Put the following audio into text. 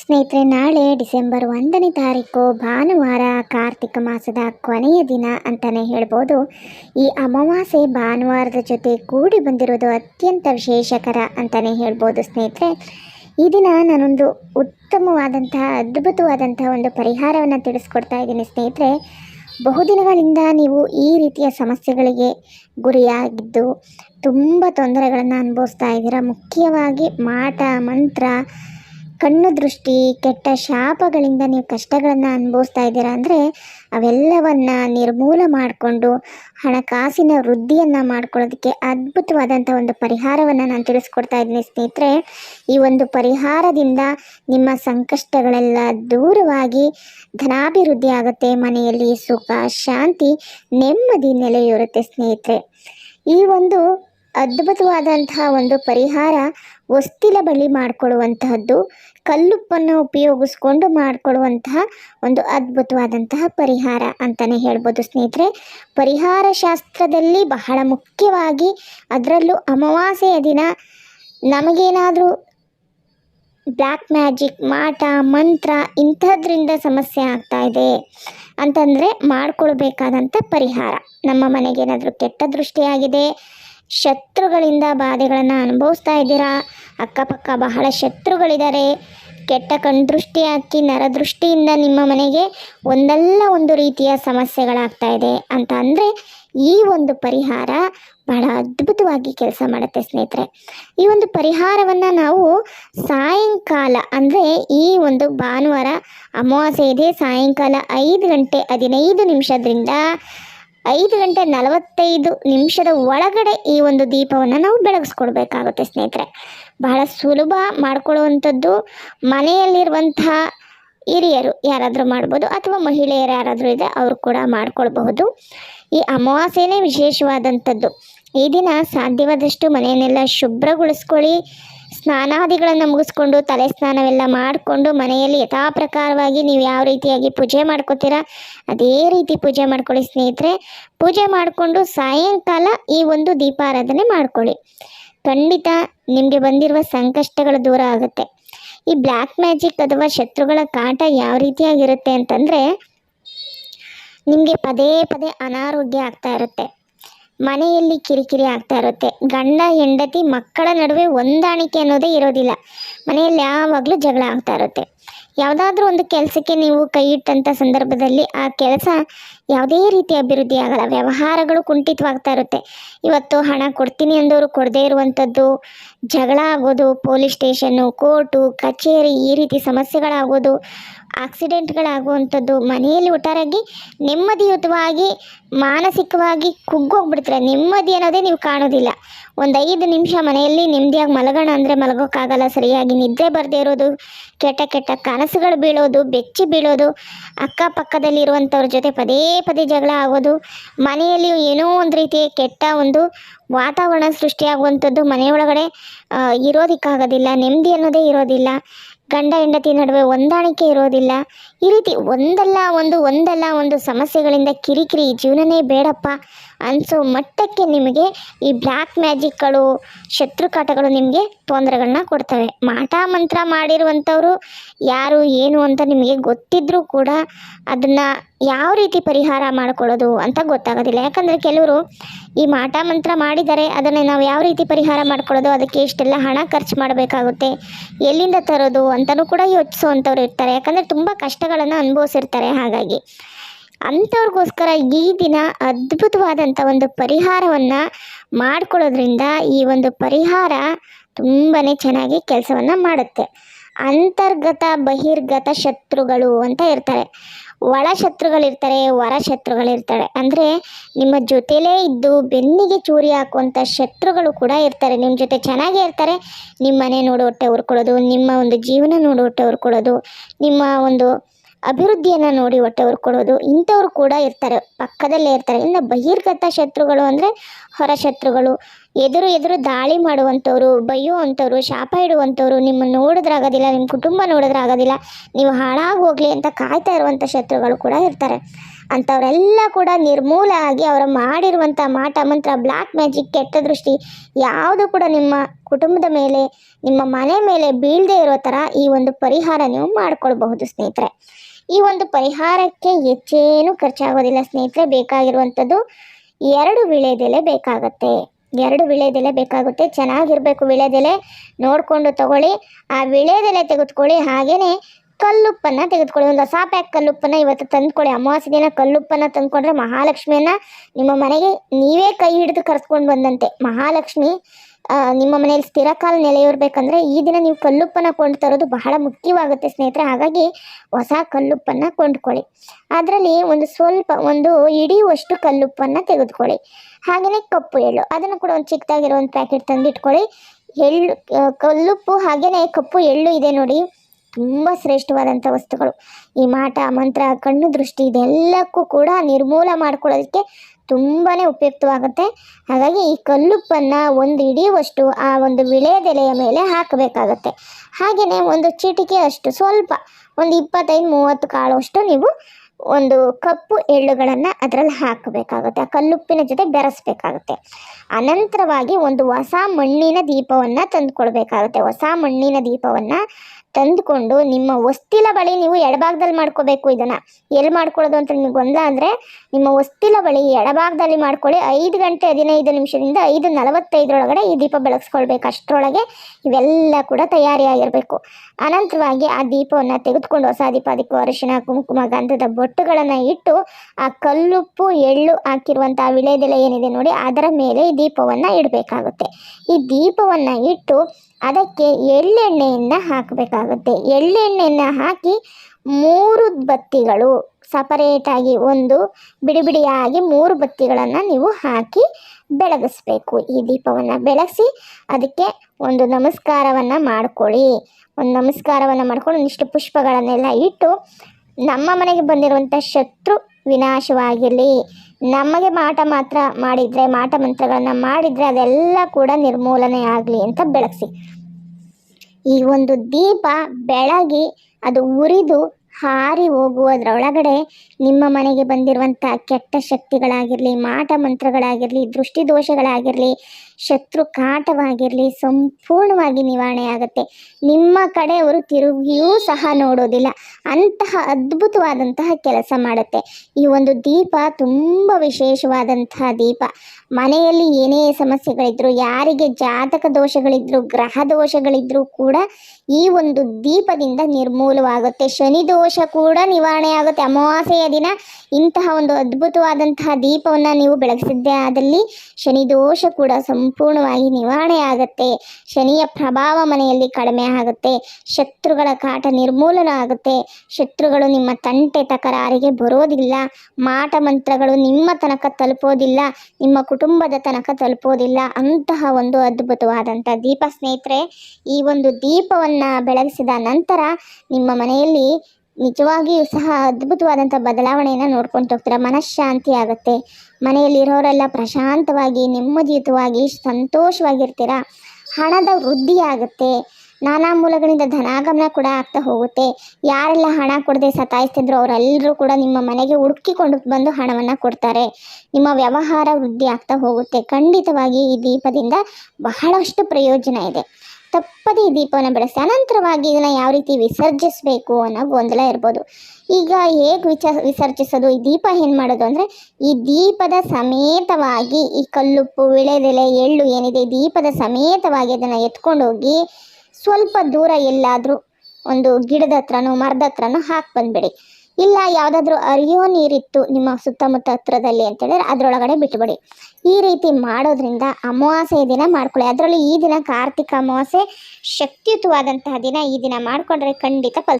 ಸ್ನೇಹಿತರೆ, ನಾಳೆ ಡಿಸೆಂಬರ್ ಒಂದನೇ ತಾರೀಕು ಭಾನುವಾರ ಕಾರ್ತಿಕ ಮಾಸದ ಕೊನೆಯ ದಿನ ಅಂತಲೇ ಹೇಳ್ಬೋದು. ಈ ಅಮಾವಾಸ್ಯೆ ಭಾನುವಾರದ ಜೊತೆ ಕೂಡಿ ಬಂದಿರೋದು ಅತ್ಯಂತ ವಿಶೇಷಕರ ಅಂತಲೇ ಹೇಳ್ಬೋದು ಸ್ನೇಹಿತರೆ. ಈ ದಿನ ನಾನೊಂದು ಉತ್ತಮವಾದಂತಹ, ಅದ್ಭುತವಾದಂತಹ ಒಂದು ಪರಿಹಾರವನ್ನು ತಿಳಿಸ್ಕೊಡ್ತಾ ಇದ್ದೀನಿ ಸ್ನೇಹಿತರೆ. ಬಹುದಿನಗಳಿಂದ ನೀವು ಈ ರೀತಿಯ ಸಮಸ್ಯೆಗಳಿಗೆ ಗುರಿಯಾಗಿದ್ದು, ತುಂಬ ತೊಂದರೆಗಳನ್ನು ಅನುಭವಿಸ್ತಾ ಇದ್ದೀರಾ. ಮುಖ್ಯವಾಗಿ ಮಾಟ, ಮಂತ್ರ ಕಣ್ಣು ದೃಷ್ಟಿ, ಕೆಟ್ಟ ಶಾಪಗಳಿಂದ ನೀವು ಕಷ್ಟಗಳನ್ನು ಅನುಭವಿಸ್ತಾ ಇದ್ದೀರಾ ಅಂದರೆ ಅವೆಲ್ಲವನ್ನ ನಿರ್ಮೂಲ ಮಾಡಿಕೊಂಡು ಹಣಕಾಸಿನ ವೃದ್ಧಿಯನ್ನು ಮಾಡ್ಕೊಳ್ಳೋದಕ್ಕೆ ಅದ್ಭುತವಾದಂಥ ಒಂದು ಪರಿಹಾರವನ್ನು ನಾನು ತಿಳಿಸ್ಕೊಡ್ತಾ ಇದ್ದೀನಿ ಸ್ನೇಹಿತರೆ. ಈ ಒಂದು ಪರಿಹಾರದಿಂದ ನಿಮ್ಮ ಸಂಕಷ್ಟಗಳೆಲ್ಲ ದೂರವಾಗಿ ಧನಾಭಿವೃದ್ಧಿ ಆಗುತ್ತೆ, ಮನೆಯಲ್ಲಿ ಸುಖ, ಶಾಂತಿ ನೆಮ್ಮದಿ ನೆಲೆಯೂರುತ್ತೆ ಸ್ನೇಹಿತರೆ. ಈ ಒಂದು ಅದ್ಭುತವಾದಂತಹ ಒಂದು ಪರಿಹಾರ ವಸ್ತಿಲ ಬಳಿ ಮಾಡಿಕೊಳ್ಳುವಂತಹದ್ದು ಕಲ್ಲುಪ್ಪನ್ನು ಉಪಯೋಗಿಸ್ಕೊಂಡು ಮಾಡಿಕೊಳ್ಳುವಂತಹ ಒಂದು ಅದ್ಭುತವಾದಂತಹ ಪರಿಹಾರ ಅಂತಲೇ ಹೇಳ್ಬೋದು ಸ್ನೇಹಿತರೆ. ಪರಿಹಾರ ಶಾಸ್ತ್ರದಲ್ಲಿ ಬಹಳ ಮುಖ್ಯವಾಗಿ ಅದರಲ್ಲೂ ಅಮಾವಾಸ್ಯೆಯ ದಿನ ನಮಗೇನಾದರೂ ಬ್ಲ್ಯಾಕ್ ಮ್ಯಾಜಿಕ್, ಮಾಟ, ಮಂತ್ರ ಇಂಥದ್ರಿಂದ ಸಮಸ್ಯೆ ಆಗ್ತಾ ಇದೆ ಅಂತಂದರೆ ಮಾಡಿಕೊಳ್ಬೇಕಾದಂಥ ಪರಿಹಾರ. ನಮ್ಮ ಮನೆಗೇನಾದರೂ ಕೆಟ್ಟ ದೃಷ್ಟಿಯಾಗಿದೆ ಶತ್ರುಗಳಿಂದ ಬಾಧೆಗಳನ್ನು ಅನುಭವಿಸ್ತಾ ಇದ್ದೀರಾ? ಅಕ್ಕಪಕ್ಕ ಬಹಳ ಶತ್ರುಗಳಿದ್ದಾರೆ ಕೆಟ್ಟ ಕಣ್ದೃಷ್ಟಿ ಹಾಕಿ ನರದೃಷ್ಟಿಯಿಂದ ನಿಮ್ಮ ಮನೆಗೆ ಒಂದಲ್ಲ ಒಂದು ರೀತಿಯ ಸಮಸ್ಯೆಗಳಾಗ್ತಾ ಇದೆ ಅಂತ ಅಂದರೆ ಈ ಒಂದು ಪರಿಹಾರ ಬಹಳ ಅದ್ಭುತವಾಗಿ ಕೆಲಸ ಮಾಡುತ್ತೆ ಸ್ನೇಹಿತರೆ. ಈ ಒಂದು ಪರಿಹಾರವನ್ನು ನಾವು ಸಾಯಂಕಾಲ ಅಂದರೆ ಈ ಒಂದು ಭಾನುವಾರ ಅಮಾವಾಸ್ಯೆ ಇದೆ ಸಾಯಂಕಾಲ ಐದು ಗಂಟೆ ಹದಿನೈದು ನಿಮಿಷದಿಂದ ಐದು ಗಂಟೆ ನಲವತ್ತೈದು ನಿಮಿಷದ ಒಳಗಡೆ ಈ ಒಂದು ದೀಪವನ್ನು ನಾವು ಬೆಳಗಿಸ್ಕೊಡ್ಬೇಕಾಗುತ್ತೆ ಸ್ನೇಹಿತರೆ. ಬಹಳ ಸುಲಭ ಮಾಡಿಕೊಳ್ಳುವಂಥದ್ದು ಮನೆಯಲ್ಲಿರುವಂತಹ ಹಿರಿಯರು ಯಾರಾದರೂ ಮಾಡ್ಬೋದು ಅಥವಾ ಮಹಿಳೆಯರು ಯಾರಾದರೂ ಇದೆ ಅವರು ಕೂಡ ಮಾಡ್ಕೊಳ್ಬಹುದು ಈ ಅಮಾವಾಸ್ಯೆನೇ ವಿಶೇಷವಾದಂಥದ್ದು. ಈ ದಿನ ಸಾಧ್ಯವಾದಷ್ಟು ಮನೆಯನ್ನೆಲ್ಲ ಶುಭ್ರಗೊಳಿಸ್ಕೊಳ್ಳಿ ಸ್ನಾನಾದಿಗಳನ್ನು ಮುಗಿಸ್ಕೊಂಡು ತಲೆ ಸ್ನಾನವೆಲ್ಲ ಮಾಡಿಕೊಂಡು ಮನೆಯಲ್ಲಿ ಯಥಾ ಪ್ರಕಾರವಾಗಿ ನೀವು ಯಾವ ರೀತಿಯಾಗಿ ಪೂಜೆ ಮಾಡ್ಕೋತೀರಾ, ಅದೇ ರೀತಿ ಪೂಜೆ ಮಾಡ್ಕೊಳ್ಳಿ ಸ್ನೇಹಿತರೆ. ಪೂಜೆ ಮಾಡಿಕೊಂಡು ಸಾಯಂಕಾಲ ಈ ಒಂದು ದೀಪಾರಾಧನೆ ಮಾಡ್ಕೊಳ್ಳಿ. ಖಂಡಿತ ನಿಮಗೆ ಬಂದಿರುವ ಸಂಕಷ್ಟಗಳು ದೂರ ಆಗುತ್ತೆ. ಈ ಬ್ಲ್ಯಾಕ್ ಮ್ಯಾಜಿಕ್ ಅಥವಾ ಶತ್ರುಗಳ ಕಾಟ ಯಾವ ರೀತಿಯಾಗಿರುತ್ತೆ ಅಂತಂದರೆ, ನಿಮಗೆ ಪದೇ ಪದೇ ಅನಾರೋಗ್ಯ ಆಗ್ತಾ ಇರುತ್ತೆ. ಮನೆಯಲ್ಲಿ ಕಿರಿಕಿರಿ ಆಗ್ತಾ ಇರುತ್ತೆ. ಗಂಡ, ಹೆಂಡತಿ, ಮಕ್ಕಳ ನಡುವೆ ಹೊಂದಾಣಿಕೆ ಅನ್ನೋದೇ ಇರೋದಿಲ್ಲ. ಮನೆಯಲ್ಲಿ ಯಾವಾಗಲೂ ಜಗಳ ಆಗ್ತಾ ಇರುತ್ತೆ. ಯಾವುದಾದ್ರೂ ಒಂದು ಕೆಲಸಕ್ಕೆ ನೀವು ಕೈ ಇಟ್ಟಂಥ ಸಂದರ್ಭದಲ್ಲಿ ಆ ಕೆಲಸ ಯಾವುದೇ ರೀತಿ ಅಭಿವೃದ್ಧಿ ಆಗಲ್ಲ. ವ್ಯವಹಾರಗಳು ಕುಂಠಿತವಾಗ್ತಾ ಇರುತ್ತೆ. ಇವತ್ತು ಹಣ ಕೊಡ್ತೀನಿ ಅಂದವರು ಕೊಡದೇ ಇರುವಂಥದ್ದು, ಜಗಳ ಆಗೋದು, ಪೊಲೀಸ್ ಸ್ಟೇಷನ್ನು, ಕೋರ್ಟು, ಕಚೇರಿ ಈ ರೀತಿ ಸಮಸ್ಯೆಗಳಾಗೋದು ಆಕ್ಸಿಡೆಂಟ್ಗಳಾಗುವಂಥದ್ದು, ಮನೆಯಲ್ಲಿ ಒಟ್ಟಾರಾಗಿ ನೆಮ್ಮದಿಯುತವಾಗಿ, ಮಾನಸಿಕವಾಗಿ ಕುಗ್ಗೋಗ್ಬಿಡ್ತಾರೆ. ನೆಮ್ಮದಿ ಅನ್ನೋದೇ ನೀವು ಕಾಣೋದಿಲ್ಲ. ಒಂದು ಐದು ನಿಮಿಷ ಮನೆಯಲ್ಲಿ ನೆಮ್ಮದಿಯಾಗಿ ಮಲಗೋಣ ಅಂದರೆ ಮಲಗೋಕ್ಕಾಗಲ್ಲ. ಸರಿಯಾಗಿ ನಿದ್ರೆ ಬರದೇ ಇರೋದು, ಕೆಟ್ಟ ಕೆಟ್ಟ ಕನಸುಗಳು ಬೀಳೋದು, ಬೆಚ್ಚಿ ಬೀಳೋದು, ಅಕ್ಕಪಕ್ಕದಲ್ಲಿರುವಂಥವ್ರ ಜೊತೆ ಪದೇ ಪದೇ ಜಗಳ ಆಗೋದು ಮನೆಯಲ್ಲಿ ಏನೋ ಒಂದು ರೀತಿಯ ಕೆಟ್ಟ ಒಂದು ವಾತಾವರಣ ಸೃಷ್ಟಿಯಾಗುವಂಥದ್ದು ಮನೆಯೊಳಗಡೆ ಇರೋದಕ್ಕಾಗೋದಿಲ್ಲ. ನೆಮ್ಮದಿ ಅನ್ನೋದೇ ಇರೋದಿಲ್ಲ. ಗಂಡ ಹೆಂಡತಿ ನಡುವೆ ಹೊಂದಾಣಿಕೆ ಇರೋದಿಲ್ಲ. ಈ ರೀತಿ ಒಂದಲ್ಲ ಒಂದು ಒಂದಲ್ಲ ಒಂದು ಸಮಸ್ಯೆಗಳಿಂದ ಕಿರಿಕಿರಿ ಜೀವನನೇ ಬೇಡಪ್ಪ. ಅನಿಸೋ ಮಟ್ಟಕ್ಕೆ ನಿಮಗೆ ಈ ಬ್ಲ್ಯಾಕ್ ಮ್ಯಾಜಿಕ್ಗಳು, ಶತ್ರುಕಾಟಗಳು ನಿಮಗೆ ತೊಂದರೆಗಳನ್ನ ಕೊಡ್ತವೆ. ಮಾಟ ಮಂತ್ರ ಮಾಡಿರುವಂಥವರು ಯಾರು, ಏನು ಅಂತ ನಿಮಗೆ ಗೊತ್ತಿದ್ರೂ ಕೂಡ ಅದನ್ನು ಯಾವ ರೀತಿ ಪರಿಹಾರ ಮಾಡ್ಕೊಳ್ಳೋದು ಅಂತ ಗೊತ್ತಾಗೋದಿಲ್ಲ. ಯಾಕಂದರೆ ಕೆಲವರು ಈ ಮಾಟ ಮಂತ್ರ ಮಾಡಿದರೆ ಅದನ್ನು ನಾವು ಯಾವ ರೀತಿ ಪರಿಹಾರ ಮಾಡ್ಕೊಳ್ಳೋದು, ಅದಕ್ಕೆ ಇಷ್ಟೆಲ್ಲ ಹಣ ಖರ್ಚು ಮಾಡಬೇಕಾಗುತ್ತೆ, ಎಲ್ಲಿಂದ ತರೋದು ಅಂತಲೂ ಕೂಡ ಯೋಚಿಸುವಂಥವ್ರು ಇರ್ತಾರೆ. ಯಾಕಂದರೆ ತುಂಬ ಕಷ್ಟಗಳನ್ನು ಅನುಭವಿಸಿರ್ತಾರೆ ಹಾಗಾಗಿ. ಅಂಥವ್ರಿಗೋಸ್ಕರ ಈ ದಿನ ಅದ್ಭುತವಾದಂಥ ಒಂದು ಪರಿಹಾರವನ್ನು ಮಾಡಿಕೊಳ್ಳೋದ್ರಿಂದ ಈ ಒಂದು ಪರಿಹಾರ ತುಂಬಾ ಚೆನ್ನಾಗಿ ಕೆಲಸವನ್ನು ಮಾಡುತ್ತೆ. ಅಂತರ್ಗತ, ಬಹಿರ್ಗತ ಶತ್ರುಗಳು ಅಂತ ಇರ್ತಾರೆ. ಒಳ ಶತ್ರುಗಳಿರ್ತಾರೆ ಹೊರ ಶತ್ರುಗಳಿರ್ತಾರೆ. ಅಂದರೆ ನಿಮ್ಮ ಜೊತೆಲೇ ಇದ್ದು ಬೆನ್ನಿಗೆ ಚೂರಿ ಹಾಕುವಂಥ ಶತ್ರುಗಳು ಕೂಡ ಇರ್ತಾರೆ. ನಿಮ್ಮ ಜೊತೆ ಚೆನ್ನಾಗೇ ಇರ್ತಾರೆ. ನಿಮ್ಮ ಮನೆ ನೋಡೋಟ್ಟೆ ಹುರ್ಕೊಳ್ಳೋದು, ನಿಮ್ಮ ಒಂದು ಜೀವನ ನೋಡು ಹೊಟ್ಟೆ ಹುರ್ಕೊಳ್ಳೋದು, ನಿಮ್ಮ ಒಂದು ಅಭಿವೃದ್ಧಿಯನ್ನು ನೋಡಿ ಹೊಟ್ಟೆವ್ರು ಕೊಡೋದು. ಇಂಥವ್ರು ಕೂಡ ಇರ್ತಾರೆ. ಪಕ್ಕದಲ್ಲೇ ಇರ್ತಾರೆ. ಇನ್ನು ಬಹಿರ್ಗತ ಶತ್ರುಗಳು ಅಂದರೆ ಹೊರ ಶತ್ರುಗಳು. ಎದುರು ಎದುರು ದಾಳಿ ಮಾಡುವಂಥವ್ರು ಬೈಯುವಂಥವ್ರು ಶಾಪ ಇಡುವಂಥವ್ರು ನಿಮ್ಮನ್ನು ನೋಡಿದ್ರಾಗೋದಿಲ್ಲ, ನಿಮ್ಮ ಕುಟುಂಬ ನೋಡಿದ್ರಾಗೋದಿಲ್ಲ. ನೀವು ಹಾಳಾಗಿ ಹೋಗಲಿ ಅಂತ ಕಾಯ್ತಾ ಇರುವಂಥ ಶತ್ರುಗಳು ಕೂಡ ಇರ್ತಾರೆ. ಅಂಥವರೆಲ್ಲ ಕೂಡ ನಿರ್ಮೂಲ ಆಗಿ ಅವರ ಮಾಡಿರುವಂಥ ಮಾಟ, ಮಂತ್ರ ಬ್ಲ್ಯಾಕ್ ಮ್ಯಾಜಿಕ್ ಕೆಟ್ಟ ದೃಷ್ಟಿ ಯಾವುದು ಕೂಡ ನಿಮ್ಮ ಕುಟುಂಬದ ಮೇಲೆ, ನಿಮ್ಮ ಮನೆ ಮೇಲೆ ಬೀಳದೇ ಇರೋ ಥರ ಈ ಒಂದು ಪರಿಹಾರ ನೀವು ಮಾಡ್ಕೊಳ್ಬಹುದು ಸ್ನೇಹಿತರೆ. ಈ ಒಂದು ಪರಿಹಾರಕ್ಕೆ ಹೆಚ್ಚೇನು ಖರ್ಚಾಗೋದಿಲ್ಲ ಸ್ನೇಹಿತರೆ, ಬೇಕಾಗಿರುವಂಥದ್ದು ಎರಡು ವಿಳೆದೆಲೆ ಬೇಕಾಗತ್ತೆ. ಎರಡು ವಿಳೆದೆಲೆ ಬೇಕಾಗುತ್ತೆ. ಚೆನ್ನಾಗಿರಬೇಕು ವಿಳೆದೆಲೆ ನೋಡಿಕೊಂಡು ತಗೊಳ್ಳಿ. ಆ ವಿಳೆದೆಲೆ ತೆಗೆದುಕೊಳ್ಳಿ. ಹಾಗೆಯೇ ಕಲ್ಲುಪ್ಪನ್ನು ತೆಗೆದುಕೊಳ್ಳಿ. ಒಂದು ಹೊಸ ಪ್ಯಾಕ್ ಕಲ್ಲುಪ್ಪನ್ನು ಇವತ್ತು ತಂದ್ಕೊಳ್ಳಿ ಅಮಾವಾಸ್ಯ ದಿನ ಕಲ್ಲುಪ್ಪನ್ನು ತಂದ್ಕೊಂಡ್ರೆ ಮಹಾಲಕ್ಷ್ಮಿಯನ್ನು ನಿಮ್ಮ ಮನೆಗೆ ನೀವೇ ಕೈ ಹಿಡಿದು ಕರೆಸ್ಕೊಂಡು ಬಂದಂತೆ. ಮಹಾಲಕ್ಷ್ಮಿ ನಿಮ್ಮ ಮನೆಯಲ್ಲಿ ಸ್ಥಿರ ಕಾಲ ನೆಲೆಯೂರ್ಬೇಕಂದ್ರೆ ಈ ದಿನ ನೀವು ಕಲ್ಲುಪ್ಪನ್ನು ಕೊಂಡು ತರೋದು ಬಹಳ ಮುಖ್ಯವಾಗುತ್ತೆ ಸ್ನೇಹಿತರೆ. ಹಾಗಾಗಿ ಹೊಸ ಕಲ್ಲುಪ್ಪನ್ನು ಕೊಂಡ್ಕೊಳ್ಳಿ. ಅದರಲ್ಲಿ ಒಂದು ಸ್ವಲ್ಪ, ಒಂದು ಇಡಿಯುವಷ್ಟು ಕಲ್ಲುಪ್ಪನ್ನು ತೆಗೆದುಕೊಳ್ಳಿ. ಹಾಗೆಯೇ ಕಪ್ಪು ಎಳ್ಳು, ಅದನ್ನು ಕೂಡ ಒಂದು ಚಿಕ್ಕದಾಗಿರೋ ಒಂದು ಪ್ಯಾಕೆಟ್ ತಂದಿಟ್ಕೊಳ್ಳಿ. ಎಳ್ಳು ಕಲ್ಲುಪ್ಪು ಹಾಗೆಯೇ ಕಪ್ಪು ಎಳ್ಳು ಇದೆ ನೋಡಿ. ತುಂಬ ಶ್ರೇಷ್ಠವಾದಂಥ ವಸ್ತುಗಳು. ಈ ಮಾಟ, ಮಂತ್ರ, ಕಣ್ಣು, ದೃಷ್ಟಿ ಇದೆಲ್ಲಕ್ಕೂ ಕೂಡ ನಿರ್ಮೂಲ ಮಾಡ್ಕೊಳ್ಳೋದಕ್ಕೆ ತುಂಬಾ ಉಪಯುಕ್ತವಾಗುತ್ತೆ. ಹಾಗಾಗಿ ಈ ಕಲ್ಲುಪ್ಪನ್ನು ಒಂದು ಹಿಡಿಯುವಷ್ಟು ಆ ಒಂದು ವಿಳೆದೆಲೆಯ ಮೇಲೆ ಹಾಕಬೇಕಾಗತ್ತೆ. ಹಾಗೆಯೇ ಒಂದು ಚಿಟಿಕೆ ಅಷ್ಟು ಸ್ವಲ್ಪ, ಒಂದು ಇಪ್ಪತ್ತೈದು, ಮೂವತ್ತು ಕಾಳು ಅಷ್ಟು ನೀವು ಒಂದು ಕಪ್ಪು ಎಳ್ಳುಗಳನ್ನು ಅದರಲ್ಲಿ ಹಾಕಬೇಕಾಗುತ್ತೆ. ಆ ಕಲ್ಲುಪ್ಪಿನ ಜೊತೆ ಬೆರೆಸ್ಬೇಕಾಗುತ್ತೆ. ಅನಂತರವಾಗಿ ಒಂದು ಹೊಸ ಮಣ್ಣಿನ ದೀಪವನ್ನು ತಂದುಕೊಳ್ಬೇಕಾಗುತ್ತೆ. ಹೊಸ ಮಣ್ಣಿನ ದೀಪವನ್ನು ತಂದುಕೊಂಡು ನಿಮ್ಮ ಹೊಸ್ತಿಲ ಬಳಿ ನೀವು ಎಡಭಾಗದಲ್ಲಿ ಮಾಡ್ಕೋಬೇಕು ಇದನ್ನು. ಎಲ್ಲಿ ಮಾಡ್ಕೊಳ್ಳೋದು ಅಂತ ನಿಮಗೆ ಗೊಂದಲ ಅಂದರೆ ನಿಮ್ಮ ಹೊಸ್ತಿಲ ಬಳಿ ಎಡಭಾಗದಲ್ಲಿ ಮಾಡ್ಕೊಳ್ಳಿ. ಐದು ಗಂಟೆ ಹದಿನೈದು ನಿಮಿಷದಿಂದ ಐದು ನಲವತ್ತೈದರೊಳಗಡೆ ಈ ದೀಪ ಬೆಳಗಿಸ್ಕೊಳ್ಬೇಕು. ಅಷ್ಟರೊಳಗೆ ಇವೆಲ್ಲ ಕೂಡ ತಯಾರಿಯಾಗಿರಬೇಕು. ಅನಂತರವಾಗಿ ಆ ದೀಪವನ್ನು ತೆಗೆದುಕೊಂಡು ಹೊಸ ದೀಪ ಅದಕ್ಕೆ ಅರಿಶಿಣ, ಕುಂಕುಮ, ಗಂಧದ ಬೊಟ್ಟುಗಳನ್ನು ಇಟ್ಟು ಆ ಕಲ್ಲುಪ್ಪು, ಎಳ್ಳು ಹಾಕಿರುವಂಥ ವಿಳೆದೆಲೆ ಏನಿದೆ ನೋಡಿ, ಅದರ ಮೇಲೆ ಈ ದೀಪವನ್ನು ಇಡಬೇಕಾಗುತ್ತೆ. ಈ ದೀಪವನ್ನು ಇಟ್ಟು ಅದಕ್ಕೆ ಎಳ್ಳೆಣ್ಣೆಯನ್ನು ಹಾಕಬೇಕಾಗುತ್ತೆ. ಎಳ್ಳೆಣ್ಣೆಯನ್ನು ಹಾಕಿ ಮೂರು ಬತ್ತಿಗಳು ಸಪರೇಟಾಗಿ ಒಂದು ಬಿಡಿ ಬಿಡಿಯಾಗಿ ಮೂರು ಬತ್ತಿಗಳನ್ನು ನೀವು ಹಾಕಿ ಬೆಳಗಿಸ್ಬೇಕು. ಈ ದೀಪವನ್ನು ಬೆಳಗಿಸಿ ಅದಕ್ಕೆ ಒಂದು ನಮಸ್ಕಾರವನ್ನು ಮಾಡಿಕೊಳ್ಳಿ. ಒಂದು ನಮಸ್ಕಾರವನ್ನು ಮಾಡ್ಕೊಂಡು ಒಂದಿಷ್ಟು ಪುಷ್ಪಗಳನ್ನೆಲ್ಲ ಇಟ್ಟು ನಮ್ಮ ಮನೆಗೆ ಬಂದಿರುವಂಥ ಶತ್ರು ವಿನಾಶವಾಗಿರಲಿ. ನಮಗೆ ಮಾಟ ಮಾತ್ರ ಮಾಡಿದರೆ, ಮಾಟ ಮಂತ್ರಗಳನ್ನು ಮಾಡಿದರೆ ಅದೆಲ್ಲ ಕೂಡ ನಿರ್ಮೂಲನೆ ಆಗಲಿ ಅಂತ ಬೆಳಗಿಸಿ. ಈ ಒಂದು ದೀಪ ಬೆಳಗಿ ಅದು ಉರಿದು ಹಾರಿ ಹೋಗುವುದರೊಳಗಡೆ ನಿಮ್ಮ ಮನೆಗೆ ಬಂದಿರುವಂಥ ಕೆಟ್ಟ ಶಕ್ತಿಗಳಾಗಿರಲಿ, ಮಾಟ ಮಂತ್ರಗಳಾಗಿರಲಿ, ದೃಷ್ಟಿದೋಷಗಳಾಗಿರಲಿ ಶತ್ರು ಕಾಟವಾಗಿರಲಿ, ಸಂಪೂರ್ಣವಾಗಿ ನಿವಾರಣೆ ಆಗುತ್ತೆ. ನಿಮ್ಮ ಕಡೆ ಅವರು ತಿರುಗಿಯೂ ಸಹ ನೋಡೋದಿಲ್ಲ. ಅಂತಹ ಅದ್ಭುತವಾದಂತಹ ಕೆಲಸ ಮಾಡುತ್ತೆ. ಈ ಒಂದು ದೀಪ ತುಂಬ ವಿಶೇಷವಾದಂತಹ ದೀಪ. ಮನೆಯಲ್ಲಿ ಏನೇ ಸಮಸ್ಯೆಗಳಿದ್ರು, ಯಾರಿಗೆ ಜಾತಕ ದೋಷಗಳಿದ್ರು, ಗ್ರಹ ದೋಷಗಳಿದ್ರು ಕೂಡ ಈ ಒಂದು ದೀಪದಿಂದ ನಿರ್ಮೂಲವಾಗುತ್ತೆ. ಶನಿ ದೋಷ ಕೂಡ ನಿವಾರಣೆ ಆಗುತ್ತೆ. ಅಮಾವಾಸ್ಯೆಯ ದಿನ ಇಂತಹ ಒಂದು ಅದ್ಭುತವಾದಂತಹ ದೀಪವನ್ನು ನೀವು ಬೆಳಗಿಸಿದ್ದೇ ಆದಲ್ಲಿ ಶನಿ ದೋಷ ಕೂಡ ಸಂಪೂರ್ಣವಾಗಿ ನಿವಾರಣೆ ಆಗುತ್ತೆ. ಶನಿಯ ಪ್ರಭಾವ ಮನೆಯಲ್ಲಿ ಕಡಿಮೆ ಆಗುತ್ತೆ. ಶತ್ರುಗಳ ಕಾಟ ನಿರ್ಮೂಲನ ಆಗುತ್ತೆ. ಶತ್ರುಗಳು ನಿಮ್ಮ ತಂಟೆ ತಕರಾರಿಗೆ ಬರೋದಿಲ್ಲ. ಮಾಟ ಮಂತ್ರಗಳು ನಿಮ್ಮ ತನಕ ತಲುಪೋದಿಲ್ಲ. ನಿಮ್ಮ ಕುಟುಂಬದ ತನಕ ತಲುಪೋದಿಲ್ಲ. ಅಂತಹ ಒಂದು ಅದ್ಭುತವಾದಂಥ ದೀಪ ಸ್ನೇಹಿತರೆ, ಈ ಒಂದು ದೀಪವನ್ನು ಬೆಳಗಿಸಿದ ನಂತರ ನಿಮ್ಮ ಮನೆಯಲ್ಲಿ ನಿಜವಾಗಿಯೂ ಸಹ ಅದ್ಭುತವಾದಂಥ ಬದಲಾವಣೆಯನ್ನು ನೋಡ್ಕೊಂಡು ಹೋಗ್ತೀರ, ಮನಃಶಾಂತಿ ಆಗುತ್ತೆ. ಮನೆಯಲ್ಲಿರೋರೆಲ್ಲ ಪ್ರಶಾಂತವಾಗಿ, ನೆಮ್ಮದಿಯುತವಾಗಿ, ಸಂತೋಷವಾಗಿರ್ತೀರ, ಹಣದ ವೃದ್ಧಿ ಆಗುತ್ತೆ. ನಾನಾ ಮೂಲಗಳಿಂದ ಧನಾಗಮನ ಕೂಡ ಆಗ್ತಾ ಹೋಗುತ್ತೆ. ಯಾರೆಲ್ಲ ಹಣ ಕೊಡದೆ ಸತಾಯಿಸ್ತಿದ್ರು ಅವರೆಲ್ಲರೂ ಕೂಡ ನಿಮ್ಮ ಮನೆಗೆ ಹುಡುಕಿಕೊಂಡು ಬಂದು ಹಣವನ್ನು ಕೊಡ್ತಾರೆ. ನಿಮ್ಮ ವ್ಯವಹಾರ ವೃದ್ಧಿ ಆಗ್ತಾ ಹೋಗುತ್ತೆ. ಖಂಡಿತವಾಗಿ ಈ ದೀಪದಿಂದ ಬಹಳಷ್ಟು ಪ್ರಯೋಜನ ಇದೆ. ತಪ್ಪದೇ ದೀಪವನ್ನು ಬೆಳೆಸಿ, ಅನಂತರವಾಗಿ ಇದನ್ನು ಯಾವ ರೀತಿ ವಿಸರ್ಜಿಸಬೇಕು ಅನ್ನೋ ಗೊಂದಲ ಇರ್ಬೋದು. ಈಗ ಹೇಗೆ ವಿಚ, ವಿಸರ್ಜಿಸೋದು, ಈ ದೀಪ ಏನು ಮಾಡೋದು ಅಂದರೆ, ಈ ದೀಪದ ಸಮೇತವಾಗಿ ಈ ಕಲ್ಲುಪ್ಪು, ವಿಳೆದೆಲೆ, ಎಳ್ಳು ಏನಿದೆ ದೀಪದ ಸಮೇತವಾಗಿ ಅದನ್ನು ಎತ್ಕೊಂಡೋಗಿ ಸ್ವಲ್ಪ ದೂರ ಎಲ್ಲಾದರೂ ಒಂದು ಗಿಡದ ಹತ್ರನೋ ಮರದ ಹತ್ರನೋ ಹಾಕಿ ಬಂದ್ಬಿಡಿ. ಇಲ್ಲ, ಯಾವುದಾದ್ರೂ ಅರಿಯೋ ನೀರಿತ್ತು ನಿಮ್ಮ ಸುತ್ತಮುತ್ತ ಹತ್ರದಲ್ಲಿ ಅಂತೇಳಿದ್ರೆ ಅದರೊಳಗಡೆ ಬಿಟ್ಬಿಡಿ. ಈ ರೀತಿ ಮಾಡೋದ್ರಿಂದ ಅಮಾವಾಸ್ಯೆ ದಿನ ಮಾಡ್ಕೊಳ್ಳಿ. ಅದರಲ್ಲೂ ಈ ದಿನ ಕಾರ್ತಿಕ ಅಮಾವಾಸ್ಯೆ ಶಕ್ತಿಯುತವಾದಂತಹ ದಿನ ಈ ದಿನ ಮಾಡಿಕೊಂಡ್ರೆ ಖಂಡಿತ ಫಲ